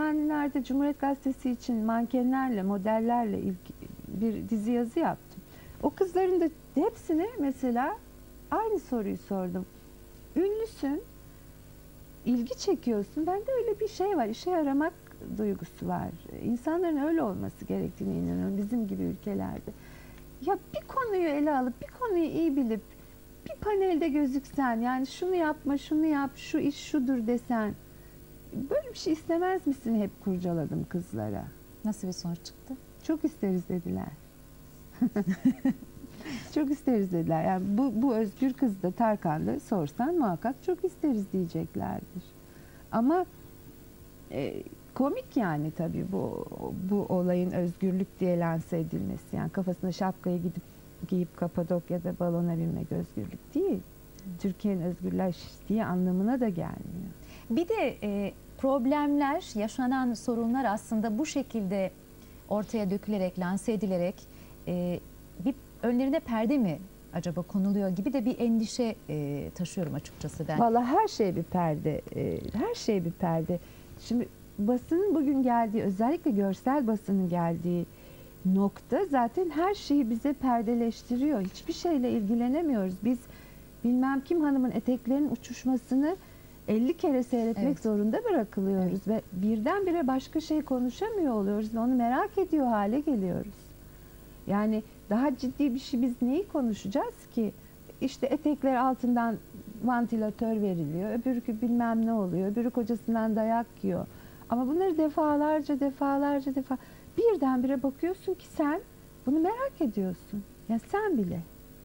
Geçenlerde Cumhuriyet Gazetesi için mankenlerle, modellerle ilk bir dizi yazı yaptım. O kızların da hepsine mesela aynı soruyu sordum. Ünlüsün, ilgi çekiyorsun. Bende öyle bir şey var, işe yaramak duygusu var. İnsanların öyle olması gerektiğine inanıyorum bizim gibi ülkelerde. Ya bir konuyu ele alıp, bir konuyu iyi bilip, bir panelde gözüksen, yani şunu yapma, şunu yap, şu iş şudur desen, böyle bir şey istemez misin hep kurcaladım kızlara. Nasıl bir sonuç çıktı? Çok isteriz dediler. çok isteriz dediler. Yani bu, bu Özgür kız da Tarkan da sorsan muhakkak çok isteriz diyeceklerdir. Ama e, komik yani tabii bu bu olayın özgürlük diye lanse edilmesi. Yani kafasına şapkayı gidip giyip Kapadokya'da balona binmek özgürlük değil. Türkiye'nin özgürleştiği anlamına da gelmiyor. Bir de e, problemler, yaşanan sorunlar aslında bu şekilde ortaya dökülerek, lanse edilerek e, bir önlerine perde mi acaba konuluyor gibi de bir endişe e, taşıyorum açıkçası ben. Vallahi her şey bir perde. e, Her şey bir perde. Şimdi basının bugün geldiği, özellikle görsel basının geldiği nokta zaten her şeyi bize perdeleştiriyor. Hiçbir şeyle ilgilenemiyoruz. Biz bilmem kim hanımın eteklerinin uçuşmasını 50 kere seyretmek Evet. zorunda bırakılıyoruz ve birdenbire başka şey konuşamıyor oluyoruz ve onu merak ediyor hale geliyoruz. Yani daha ciddi bir şey biz neyi konuşacağız ki? İşte etekler altından vantilatör veriliyor. Öbürkü bilmem ne oluyor. Öbürü kocasından dayak yiyor. Ama bunları defalarca defalarca defa birdenbire bakıyorsun ki sen bunu merak ediyorsun. Ya sen bile.